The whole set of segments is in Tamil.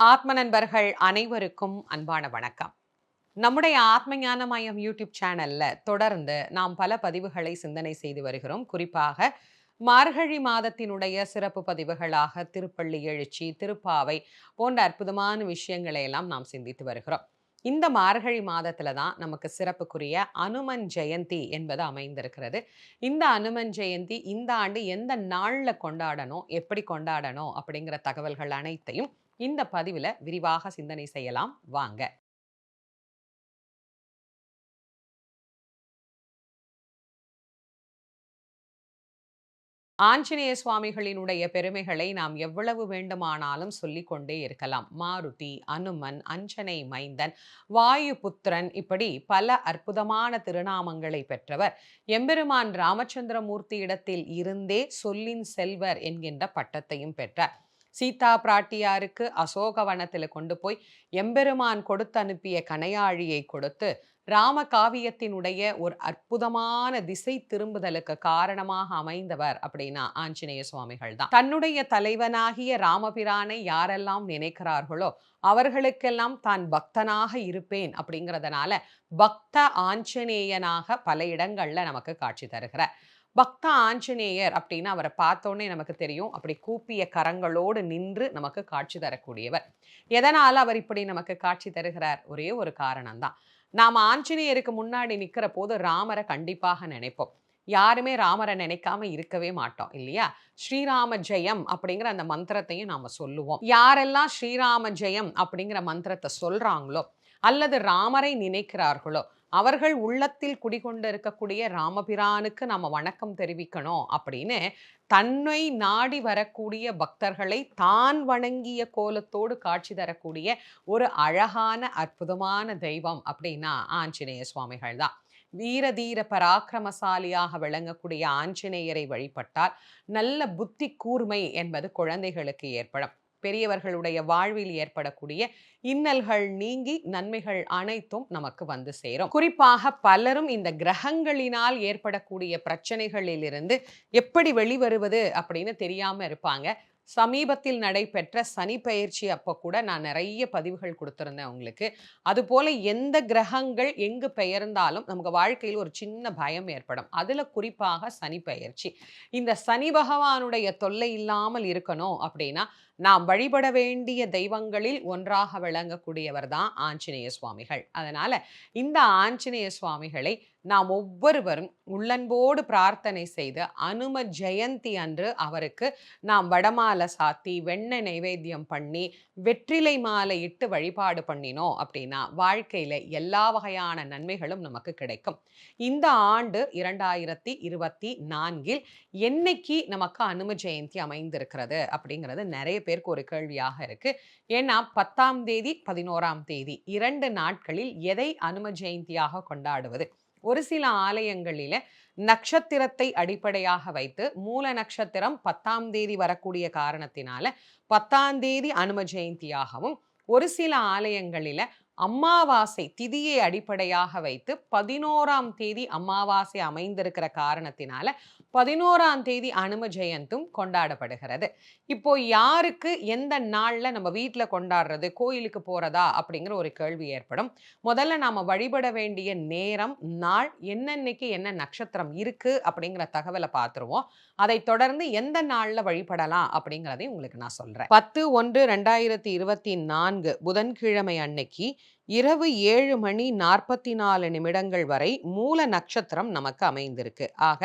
ஆத்ம நண்பர்கள் அனைவருக்கும் அன்பான வணக்கம். நம்முடைய ஆத்ம ஞானமயம் யூடியூப் சேனல்ல தொடர்ந்து நாம் பல பதிவுகளை சிந்தனை செய்து வருகிறோம். குறிப்பாக மார்கழி மாதத்தினுடைய சிறப்பு பதிவுகளாக திருப்பள்ளி எழுச்சி திருப்பாவை போன்ற அற்புதமான விஷயங்களை எல்லாம் நாம் சிந்தித்து வருகிறோம். இந்த மார்கழி மாதத்துல தான் நமக்கு சிறப்புக்குரிய அனுமன் ஜெயந்தி என்பது அமைந்திருக்கிறது. இந்த அனுமன் ஜெயந்தி இந்த ஆண்டு எந்த நாள்ல கொண்டாடணும் எப்படி கொண்டாடணும் அப்படிங்கிற தகவல்கள் அனைத்தையும் இந்த பதிவில் விரிவாக சிந்தனை செய்யலாம். வாங்க. ஆஞ்சநேய சுவாமிகளினுடைய பெருமைகளை நாம் எவ்வளவு வேண்டுமானாலும் சொல்லிக்கொண்டே இருக்கலாம். மாருதி அனுமன் அஞ்சனை மைந்தன் வாயு புத்திரன் இப்படி பல அற்புதமான திருநாமங்களை பெற்றவர். எம்பெருமான் ராமச்சந்திரமூர்த்தி இடத்தில் இருந்தே சொல்லின் செல்வர் என்கின்ற பட்டத்தையும் பெற்றார். சீதா பிராட்டியாருக்கு அசோகவனத்தில் கொண்டு போய் எம்பெருமான் கொடுத்து அனுப்பிய கனையாழியை கொடுத்து ராம காவியத்தினுடைய ஒரு அற்புதமான திசை திரும்புதலுக்கு காரணமாக அமைந்தவர் அப்படின்னா ஆஞ்சநேய சுவாமிகள் தான். தன்னுடைய தலைவனாகிய ராமபிரானை யாரெல்லாம் நினைக்கிறார்களோ அவர்களுக்கெல்லாம் தான் பக்தனாக இருப்பேன் அப்படிங்கிறதுனால பக்த ஆஞ்சநேயனாக பல இடங்கள்ல நமக்கு காட்சி தருகிறார். பக்த ஆஞ்சநேயர் அப்படின்னு அவரை பார்த்தோன்னே நமக்கு தெரியும். அப்படி கூப்பிய கரங்களோடு நின்று நமக்கு காட்சி தரக்கூடியவர். எதனால் அவர் இப்படி நமக்கு காட்சி தருகிறார்? ஒரே ஒரு காரணம் தான் நாம் ஆஞ்சநேயருக்கு முன்னாடி நிற்கிற போது ராமரை கண்டிப்பாக நினைப்போம். யாருமே ராமரை நினைக்காம இருக்கவே மாட்டோம் இல்லையா? ஸ்ரீராம ஜெயம் அப்படிங்கிற அந்த மந்திரத்தையும் நாம் சொல்லுவோம். யாரெல்லாம் ஸ்ரீராம ஜெயம் அப்படிங்கிற மந்திரத்தை சொல்கிறாங்களோ அல்லது ராமரை நினைக்கிறார்களோ அவர்கள் உள்ளத்தில் குடிகொண்டு இருக்கக்கூடிய ராமபிரானுக்கு நம்ம வணக்கம் தெரிவிக்கணும் அப்படின்னு தன்னை நாடி வரக்கூடிய பக்தர்களை தான் வணங்கிய கோலத்தோடு காட்சி தரக்கூடிய ஒரு அழகான அற்புதமான தெய்வம் அப்படின்னா ஆஞ்சநேய சுவாமிகள் தான். வீரதீர பராக்கிரமசாலியாக விளங்கக்கூடிய ஆஞ்சநேயரை வழிபட்டால் நல்ல புத்தி கூர்மை என்பது குழந்தைகளுக்கு ஏற்படும். பெரியவர்களுடைய வாழ்வில் ஏற்படக்கூடிய இன்னல்கள் நீங்கி நன்மைகள் அனைத்தும் நமக்கு வந்து சேரும். குறிப்பாக பலரும் இந்த கிரகங்களினால் ஏற்படக்கூடிய பிரச்சனைகளிலிருந்து எப்படி வெளிவருவது அப்படின்னு தெரியாம இருப்பாங்க. சமீபத்தில் நடைபெற்ற சனி பயிற்சி அப்போ கூட நான் நிறைய பதிவுகள் கொடுத்துருந்தேன் உங்களுக்கு அதுபோல் எந்த கிரகங்கள் எங்கு பெயர்ந்தாலும் நமக்கு வாழ்க்கையில் ஒரு சின்ன பயம் ஏற்படும். அதில் குறிப்பாக சனி பயிற்சி. இந்த சனி பகவானுடைய தொல்லை இல்லாமல் இருக்கணும் அப்படின்னா நாம் வழிபட வேண்டிய தெய்வங்களில் ஒன்றாக விளங்கக்கூடியவர் தான் ஆஞ்சநேய சுவாமிகள். அதனால இந்த ஆஞ்சநேய சுவாமிகளை நாம் ஒவ்வொருவரும் உள்ளன்போடு பிரார்த்தனை செய்து அனும ஜெயந்தி அன்று அவருக்கு நாம் வடமாலை சாத்தி வெண்ணெய் நைவேத்தியம் பண்ணி வெற்றிலை மாலை இட்டு வழிபாடு பண்ணினோம் அப்படின்னா வாழ்க்கையில் எல்லா வகையான நன்மைகளும் நமக்கு கிடைக்கும். இந்த ஆண்டு இரண்டாயிரத்தி இருபத்தி நான்கில் என்னைக்கு நமக்கு அனும ஜெயந்தி அமைந்திருக்கிறது அப்படிங்கிறது நிறைய பேருக்கு ஒரு கேள்வியாக இருக்கு. ஏன்னா பத்தாம் தேதி பதினோராம் தேதி இரண்டு நாட்களில் எதை அனும ஜெயந்தியாக கொண்டாடுவது? ஒரு சில ஆலயங்களில நட்சத்திரத்தை அடிப்படையாக வைத்து மூல நட்சத்திரம் பத்தாம் தேதி வரக்கூடிய காரணத்தினால பத்தாம் தேதி அனும ஜெயந்தியாகவும் ஒரு சில ஆலயங்களில அமாவாசை திதியை அடிப்படையாக வைத்து பதினோராம் தேதி அமாவாசை அமைந்திருக்கிற காரணத்தினால பதினோராம் தேதி அனும ஜெயந்தும் கொண்டாடப்படுகிறது. இப்போ யாருக்கு எந்த நாள்ல நம்ம வீட்டில் கொண்டாடுறது கோயிலுக்கு போறதா அப்படிங்கிற ஒரு கேள்வி ஏற்படும். முதல்ல நாம வழிபட வேண்டிய நேரம் நாள் என்னன்னைக்கு என்ன நட்சத்திரம் இருக்கு அப்படிங்கிற தகவலை பார்த்துருவோம். அதை தொடர்ந்து எந்த நாள்ல வழிபடலாம் அப்படிங்கிறதையும் உங்களுக்கு நான் சொல்றேன். பத்து ஒன்று ரெண்டாயிரத்தி இருபத்தி நான்கு புதன்கிழமை அன்னைக்கு இரவு ஏழு மணி நாற்பத்தி நாலு நிமிடங்கள் வரை மூல நட்சத்திரம் நமக்கு அமைந்திருக்கு. ஆக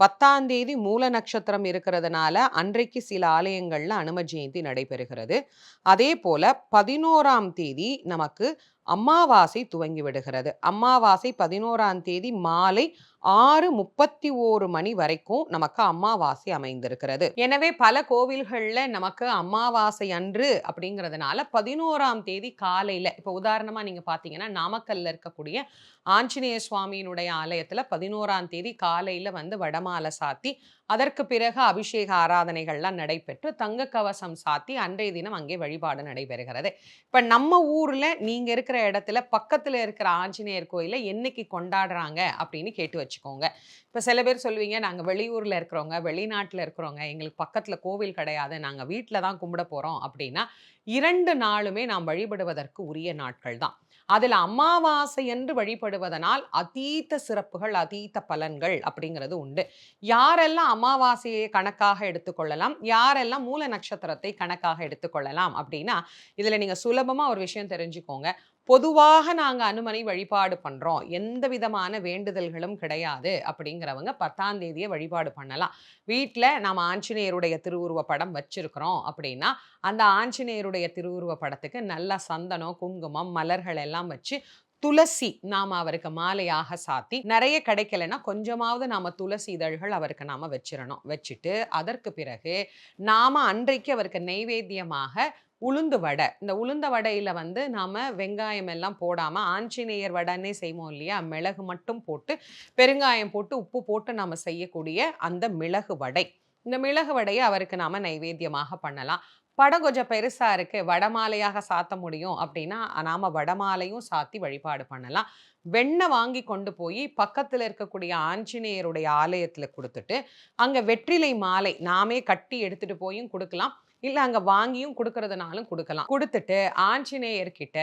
பத்தாம் தேதி மூல நட்சத்திரம் இருக்கிறதுனால அன்றைக்கு சில ஆலயங்கள்ல அனும ஜெயந்தி நடைபெறுகிறது. அதே போல பதினோராம் தேதி நமக்கு அமாவாசை துவங்கி விடுகிறது அமாவாசை பதினோராம் தேதி மாலை ஆறு முப்பத்தி ஓரு மணி வரைக்கும் நமக்கு அமாவாசை அமைந்திருக்கிறது. எனவே பல கோவில்களில் நமக்கு அமாவாசை அன்று அப்படிங்கிறதுனால பதினோராம் தேதி காலையில் இப்போ உதாரணமாக நீங்கள் பார்த்தீங்கன்னா நாமக்கல்ல இருக்கக்கூடிய ஆஞ்சநேய சுவாமியினுடைய ஆலயத்தில் பதினோராம் தேதி காலையில் வந்து வடமாலை சாத்தி அதற்கு பிறகு அபிஷேக ஆராதனைகள்லாம் நடைபெற்று தங்க கவசம் சாத்தி அன்றைய தினம் அங்கே வழிபாடு நடைபெறுகிறது. இப்போ நம்ம ஊரில் நீங்கள் இருக்கிற இடத்துல பக்கத்தில் இருக்கிற ஆஞ்சநேயர் கோயிலை என்னைக்கு கொண்டாடுறாங்க அப்படின்னு கேட்டு வச்சுக்கோங்க. இப்போ சில பேர் சொல்லுவீங்க நாங்கள் வெளியூரில் இருக்கிறவங்க வெளிநாட்டில் இருக்கிறவங்க எங்களுக்கு பக்கத்தில் கோவில் கிடையாது நாங்கள் வீட்டில் தான் கும்பிட போகிறோம் அப்படின்னா இரண்டு நாளுமே நாம் வழிபடுவதற்கு உரிய நாட்கள் தான் அதில் அமாவாசை என்று வழிபடுவதனால் அதீத்த சிறப்புகள் அதீத்த பலன்கள் அப்படிங்கிறது உண்டு. யாரெல்லாம் அமாவாசையை கணக்காக எடுத்துக்கொள்ளலாம் யாரெல்லாம் மூல நட்சத்திரத்தை கணக்காக எடுத்துக்கொள்ளலாம் அப்படின்னா இதில் நீங்கள் சுலபமாக ஒரு விஷயம் தெரிஞ்சுக்கோங்க. பொதுவாக நாங்கள் அனுமனை வழிபாடு பண்ணுறோம் எந்த விதமான வேண்டுதல்களும் கிடையாது அப்படிங்கிறவங்க பத்தாம் தேதியை வழிபாடு பண்ணலாம். வீட்டில் நம்ம ஆஞ்சநேயருடைய திருவுருவ படம் வச்சிருக்கிறோம் அப்படின்னா அந்த ஆஞ்சநேயருடைய திருவுருவ படத்துக்கு நல்லா சந்தனம் குங்குமம் மலர்கள் எல்லாம் வச்சு துளசி நாம் அவருக்கு மாலையாக சாத்தி நிறைய கிடைக்கலன்னா கொஞ்சமாவது நாம் துளசி இதழ்கள் அவருக்கு நாம் வச்சிடணும் வச்சுட்டு அதற்கு பிறகு நாம் அன்றைக்கு அவருக்கு நெய்வேத்தியமாக உளுந்து வடை. இந்த உளுந்த வடையில் வந்து நாம் வெங்காயம் எல்லாம் போடாமல் ஆஞ்சநேயர் வடைன்னே செய்வோம் இல்லையா? மிளகு மட்டும் போட்டு பெருங்காயம் போட்டு உப்பு போட்டு நாம் செய்யக்கூடிய அந்த மிளகு வடை. இந்த மிளகு வடையை அவருக்கு நாம் நைவேத்தியமாக பண்ணலாம். படம் கொஞ்சம் பெருசாக இருக்குது வடமாலையாக சாத்த முடியும் அப்படின்னா நாம் வடமாலையும் சாத்தி வழிபாடு பண்ணலாம். வெண்ணெய் வாங்கி கொண்டு போய் பக்கத்தில் இருக்கக்கூடிய ஆஞ்சநேயருடைய ஆலயத்தில் கொடுத்துட்டு அங்கே வெற்றிலை மாலை நாமே கட்டி எடுத்துகிட்டு போயும் கொடுக்கலாம். இல்லை அங்கே வாங்கியும் கொடுக்கறதுனாலும் கொடுக்கலாம். கொடுத்துட்டு ஆஞ்சநேயர்கிட்ட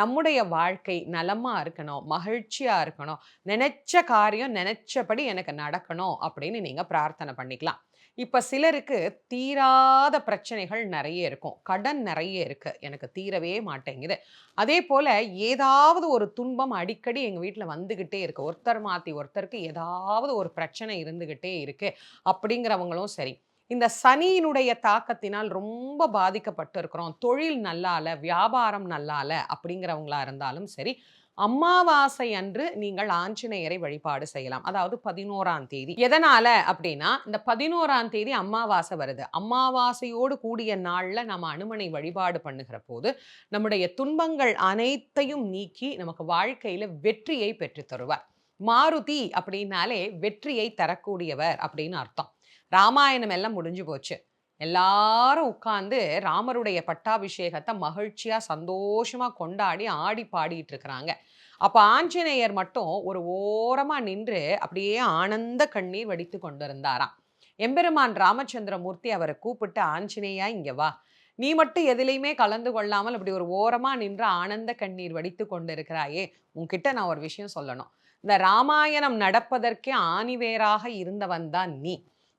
நம்முடைய வாழ்க்கை நலமாக இருக்கணும் மகிழ்ச்சியாக இருக்கணும் நினச்ச காரியம் நினச்சபடி எனக்கு நடக்கணும் அப்படின்னு நீங்கள் பிரார்த்தனை பண்ணிக்கலாம். இப்போ சிலருக்கு தீராத பிரச்சனைகள் நிறைய இருக்கும். கடன் நிறைய இருக்குது எனக்கு தீரவே மாட்டேங்குது. அதே போல் ஏதாவது ஒரு துன்பம் அடிக்கடி எங்கள் வீட்டில் வந்துக்கிட்டே இருக்குது ஒருத்தர் மாற்றி ஒருத்தருக்கு ஏதாவது ஒரு பிரச்சனை இருந்துக்கிட்டே இருக்குது அப்படிங்கிறவங்களும் சரி. இந்த சனியினுடைய தாக்கத்தினால் ரொம்ப பாதிக்கப்பட்டு இருக்கிறோம் தொழில் நல்லால வியாபாரம் நல்லால அப்படிங்கிறவங்களா இருந்தாலும் சரி அமாவாசை அன்று நீங்கள் ஆஞ்சநேயரை வழிபாடு செய்யலாம். அதாவது பதினோராம் தேதி. எதனால அப்படின்னா இந்த பதினோராம் தேதி அமாவாசை வருது. அமாவாசையோடு கூடிய நாளில் நம்ம அனுமனை வழிபாடு பண்ணுகிற போது நம்முடைய துன்பங்கள் அனைத்தையும் நீக்கி நமக்கு வாழ்க்கையில வெற்றியை பெற்று தருவார். மாருதி அப்படின்னாலே வெற்றியை தரக்கூடியவர் அப்படின்னு அர்த்தம். ராமாயணம் எல்லாம் முடிஞ்சு போச்சு. எல்லாரும் உட்காந்து ராமருடைய பட்டாபிஷேகத்தை மகிழ்ச்சியா சந்தோஷமா கொண்டாடி ஆடி பாடிட்டு இருக்கிறாங்க. அப்போ ஆஞ்சநேயர் மட்டும் ஒரு ஓரமா நின்று அப்படியே ஆனந்த கண்ணீர் வடித்து கொண்டிருந்தாராம். எம்பெருமான் ராமச்சந்திரமூர்த்தி அவரை கூப்பிட்டு ஆஞ்சநேயா இங்க வா. நீ மட்டும் எதிலையுமே கலந்து கொள்ளாமல் அப்படி ஒரு ஓரமா நின்று ஆனந்த கண்ணீர் வடித்து கொண்டிருக்கிறாயே. உன்கிட்ட நான் ஒரு விஷயம் சொல்லணும். இந்த ராமாயணம் நடப்பதற்கே ஆணிவேராக இருந்தவன் தான் நீ.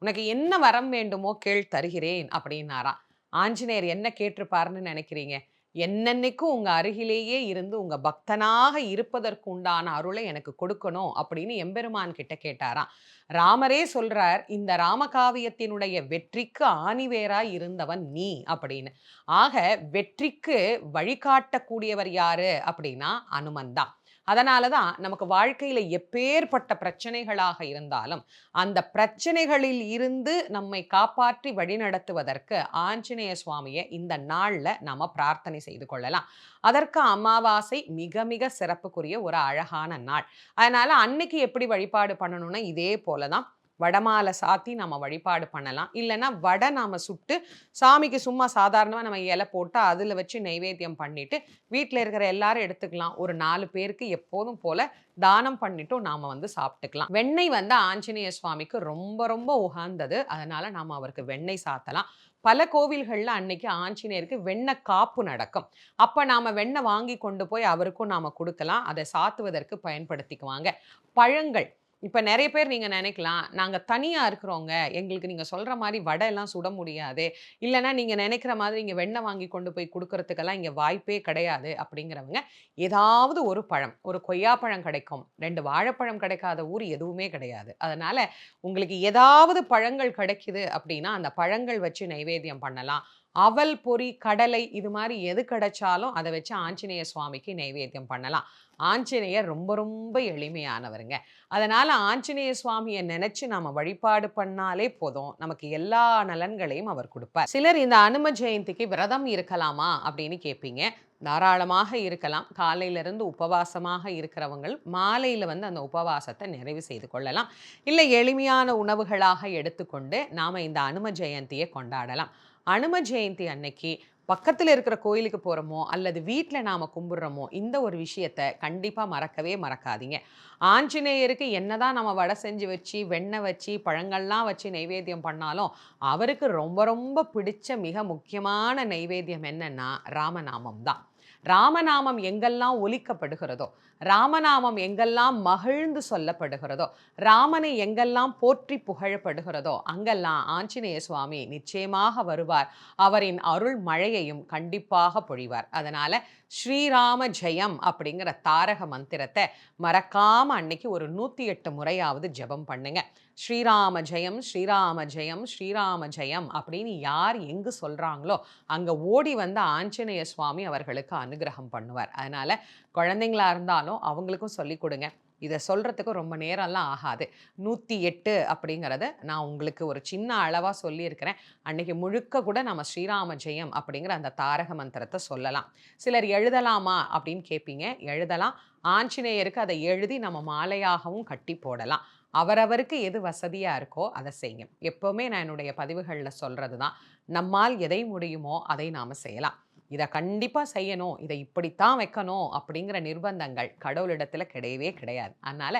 உனக்கு என்ன வரம் வேண்டுமோ கேள் தருகிறேன் அப்படின்னாராம் ஆஞ்சநேயர் என்ன கேட்டிருப்பாருன்னு நினைக்கிறீங்க? என்னென்னைக்கும் உங்க அருகிலேயே இருந்து உங்க பக்தனாக இருப்பதற்கு உண்டான அருளை எனக்கு கொடுக்கணும் அப்படின்னு எம்பெருமான் கிட்ட கேட்டாராம் ராமரே சொல்றார் இந்த ராமகாவியத்தினுடைய வெற்றிக்கு ஆணிவேராய் இருந்தவன் நீ அப்படின்னு. ஆக வெற்றிக்கு வழிகாட்டக்கூடியவர் யாரு அப்படின்னா அனுமன் தான். அதனால தான் நமக்கு வாழ்க்கையில் எப்பேற்பட்ட பிரச்சனைகளாக இருந்தாலும் அந்த பிரச்சனைகளில் இருந்து நம்மை காப்பாற்றி வழிநடத்துவதற்கு ஆஞ்சநேய சுவாமியை இந்த நாளில் நம்ம பிரார்த்தனை செய்து கொள்ளலாம். அதற்கு அமாவாசை மிக மிக சிறப்புக்குரிய ஒரு அழகான நாள். அதனால் அன்னைக்கு எப்படி வழிபாடு பண்ணணும்னா இதே போல தான் வடமாலை சாத்தி நம்ம வழிபாடு பண்ணலாம். இல்லைன்னா வடை நாம் சுட்டு சாமிக்கு சும்மா சாதாரணமாக நம்ம இலை போட்டு அதில் வச்சு நைவேத்தியம் பண்ணிவிட்டு வீட்டில் இருக்கிற எல்லாரும் எடுத்துக்கலாம். ஒரு நாலு பேருக்கு எப்போதும் போல் தானம் பண்ணிட்டும் நாம் வந்து சாப்பிட்டுக்கலாம். வெண்ணெய் வந்து ஆஞ்சநேய சுவாமிக்கு ரொம்ப ரொம்ப உகந்தது. அதனால் நாம் அவருக்கு வெண்ணெய் சாத்தலாம். பல கோவில்களில் அன்னைக்கு ஆஞ்சநேயருக்கு வெண்ணெய் காப்பு நடக்கும். அப்போ நாம் வெண்ணெய் வாங்கி கொண்டு போய் அவருக்கும் நாம் கொடுக்கலாம். அதை சாத்துவதற்கு பயன்படுத்திக்குவாங்க. பழங்கள் இப்போ நிறைய பேர் நீங்கள் நினைக்கலாம் நாங்கள் தனியாக இருக்கிறோங்க. எங்களுக்கு நீங்கள் சொல்கிற மாதிரி வடை எல்லாம் சுட முடியாது. இல்லைனா நீங்கள் நினைக்கிற மாதிரி இங்கே வெண்ணெய் வாங்கி கொண்டு போய் கொடுக்கறதுக்கெல்லாம் இங்கே வாய்ப்பே கிடையாது அப்படிங்கிறவங்க ஏதாவது ஒரு பழம் ஒரு கொய்யாப்பழம் கிடைக்கும். ரெண்டு வாழைப்பழம் கிடைக்காத ஊர் எதுவுமே கிடையாது. அதனால் உங்களுக்கு ஏதாவது பழங்கள் கிடைக்குது அப்படின்னா அந்த பழங்கள் வச்சு நைவேத்தியம் பண்ணலாம். அவல் பொறி கடலை இது மாதிரி எது கிடைச்சாலும் அதை வச்சு ஆஞ்சநேய சுவாமிக்கு நைவேத்தியம் பண்ணலாம். ஆஞ்சநேயர் ரொம்ப ரொம்ப எளிமையானவருங்க. அதனால் ஆஞ்சநேய சுவாமியை நினச்சி நம்ம வழிபாடு பண்ணாலே போதும். நமக்கு எல்லா நலன்களையும் அவர் கொடுப்பார். சிலர் இந்த அனும ஜெயந்திக்கு விரதம் இருக்கலாமா அப்படின்னு கேட்பீங்க தாராளமாக இருக்கலாம். காலையிலிருந்து உபவாசமாக இருக்கிறவங்கள் மாலையில் வந்து அந்த உபவாசத்தை நிறைவு செய்து கொள்ளலாம். இல்லை எளிமையான உணவுகளாக எடுத்துக்கொண்டு நாம் இந்த அனும ஜெயந்தியை கொண்டாடலாம். அனும ஜெயந்தி அன்னைக்கு பக்கத்தில் இருக்கிற கோயிலுக்கு போகிறோமோ அல்லது வீட்டில் நாம் கும்பிட்றோமோ இந்த ஒரு விஷயத்தை கண்டிப்பாக மறக்கவே மறக்காதீங்க. ஆஞ்சநேயருக்கு என்னதான் நம்ம வடை செஞ்சு வச்சு வெண்ணெய் வச்சு பழங்கள்லாம் வச்சு நைவேத்தியம் பண்ணாலும் அவருக்கு ரொம்ப ரொம்ப பிடிச்ச மிக முக்கியமான நைவேத்தியம் என்னன்னா ராமநாமம் தான் ராமநாமம் எங்கெல்லாம் ஒலிக்கப்படுகிறதோ ராமநாமம் எங்கெல்லாம் மகிழ்ந்து சொல்லப்படுகிறதோ ராமனை எங்கெல்லாம் போற்றி புகழப்படுகிறதோ அங்கெல்லாம் ஆஞ்சநேய சுவாமி நிச்சயமாக வருவார். அவரின் அருள் மழையையும் கண்டிப்பாக பொழிவார். அதனால ஸ்ரீராம ஜெயம் அப்படிங்கிற தாரக மந்திரத்தை மறக்காம அன்னைக்கு ஒரு நூற்றி எட்டு முறையாவது ஜெபம் பண்ணுங்க. ஸ்ரீராம ஜெயம் ஸ்ரீராம ஜெயம் ஸ்ரீராம ஜெயம் அப்படின்னு யார் எங்கு சொல்கிறாங்களோ அங்கே ஓடி வந்த ஆஞ்சநேய சுவாமி அவர்களுக்கு அனுகிரகம் பண்ணுவார். அதனால் குழந்தைங்களா இருந்தாலும் அவங்களுக்கும் சொல்லி கொடுங்க. இதை சொல்கிறதுக்கு ரொம்ப நேரம்லாம் ஆகாது. நூற்றி எட்டு அப்படிங்கிறத நான் உங்களுக்கு ஒரு சின்ன அளவாக சொல்லியிருக்கிறேன். அன்றைக்கி முழுக்க கூட நம்ம ஸ்ரீராம ஜெயம் அப்படிங்கிற அந்த தாரக மந்திரத்தை சொல்லலாம். சிலர் எழுதலாமா அப்படின்னு கேட்பீங்க எழுதலாம். ஆஞ்சநேயருக்கு அதை எழுதி நம்ம மாலையாகவும் கட்டி போடலாம். அவரவருக்கு எது வசதியாக இருக்கோ அதை செய்யுங்க. எப்போவுமே நான் என்னுடைய பதிவுகளில் சொல்கிறது தான் நம்மால் எதை முடியுமோ அதை நாம் செய்யலாம். இதை கண்டிப்பாக செய்யணும். இதை இப்படித்தான் வைக்கணும் அப்படிங்கிற நிர்பந்தங்கள் கடவுளிடத்தில் கிடையவே கிடையாது. அதனால்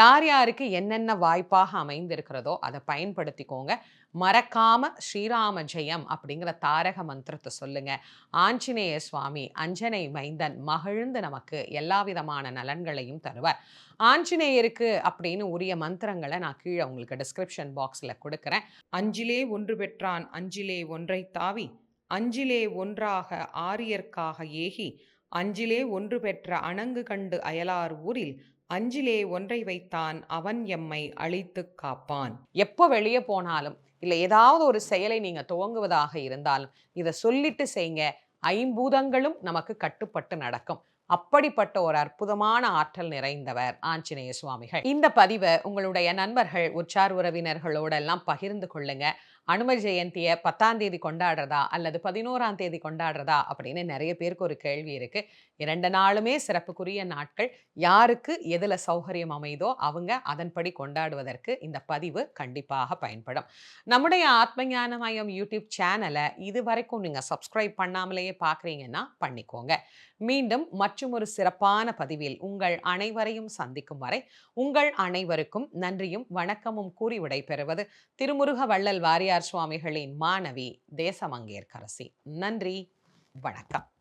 யார் யாருக்கு என்னென்ன வாய்ப்பாக அமைந்திருக்கிறதோ அதை பயன்படுத்திக்கோங்க. மறக்காம ஸ்ரீராம ஜெயம் அப்படிங்கிற தாரக மந்திரத்தை சொல்லுங்க. ஆஞ்சநேய சுவாமி அஞ்சனை மைந்தன் மகிழ்ந்து நமக்கு எல்லா விதமான நலன்களையும் தருவார். ஆஞ்சநேயருக்கு அப்படின்னு உரிய மந்திரங்களை நான் கீழே உங்களுக்கு டிஸ்கிரிப்ஷன் பாக்ஸில் கொடுக்குறேன். அஞ்சிலே ஒன்று பெற்றான் அஞ்சிலே ஒன்றை தாவி அஞ்சிலே ஒன்றாக ஆரியர்க்காக ஏகி அஞ்சிலே ஒன்று பெற்ற அணங்கு கண்டு அயலார் ஊரில் அஞ்சிலே ஒன்றை வைத்தான் அவன் எம்மை அழித்து காப்பான். எப்போ வெளியே போனாலும் இல்லை ஏதாவது ஒரு செயலை நீங்க துவங்குவதாக இருந்தாலும் இதை சொல்லிட்டு செய்யுங்க ஐம்பூதங்களும் நமக்கு கட்டுப்பட்டு நடக்கும். அப்படிப்பட்ட ஒரு அற்புதமான ஆற்றல் நிறைந்தவர் ஆஞ்சநேய சுவாமிகள் இந்த பதிவை உங்களுடைய நண்பர்கள் உற்சார் உறவினர்களோடெல்லாம் பகிர்ந்து கொள்ளுங்க. அனும ஜெயந்தியை பத்தாம் தேதி கொண்டாடுறதா? அல்லது பதினோராம் தேதி கொண்டாடுறதா? அப்படின்னு நிறைய பேருக்கு ஒரு கேள்வி இருக்கு. இரண்டு நாளுமே சிறப்புக்குரிய நாட்கள். யாருக்கு எதில் சௌகரியம் அமைதோ அவங்க அதன்படி கொண்டாடுவதற்கு இந்த பதிவு கண்டிப்பாக பயன்படும். நம்முடைய ஆத்மஞான மயம் யூடியூப் சேனலை இது வரைக்கும் நீங்கள் சப்ஸ்கிரைப் பண்ணாமலேயே பார்க்குறீங்கன்னா பண்ணிக்கோங்க. மீண்டும் மற்றும் ஒரு சிறப்பான பதிவில் உங்கள் அனைவரையும் சந்திக்கும் வரை உங்கள் அனைவருக்கும் நன்றியும் வணக்கமும் கூறி விடைபெறுவது திருமுருக வள்ளல் வாரியார் சுவாமிகளின் மாணவி தேசமங்கேற்கரசி நன்றி. வணக்கம்.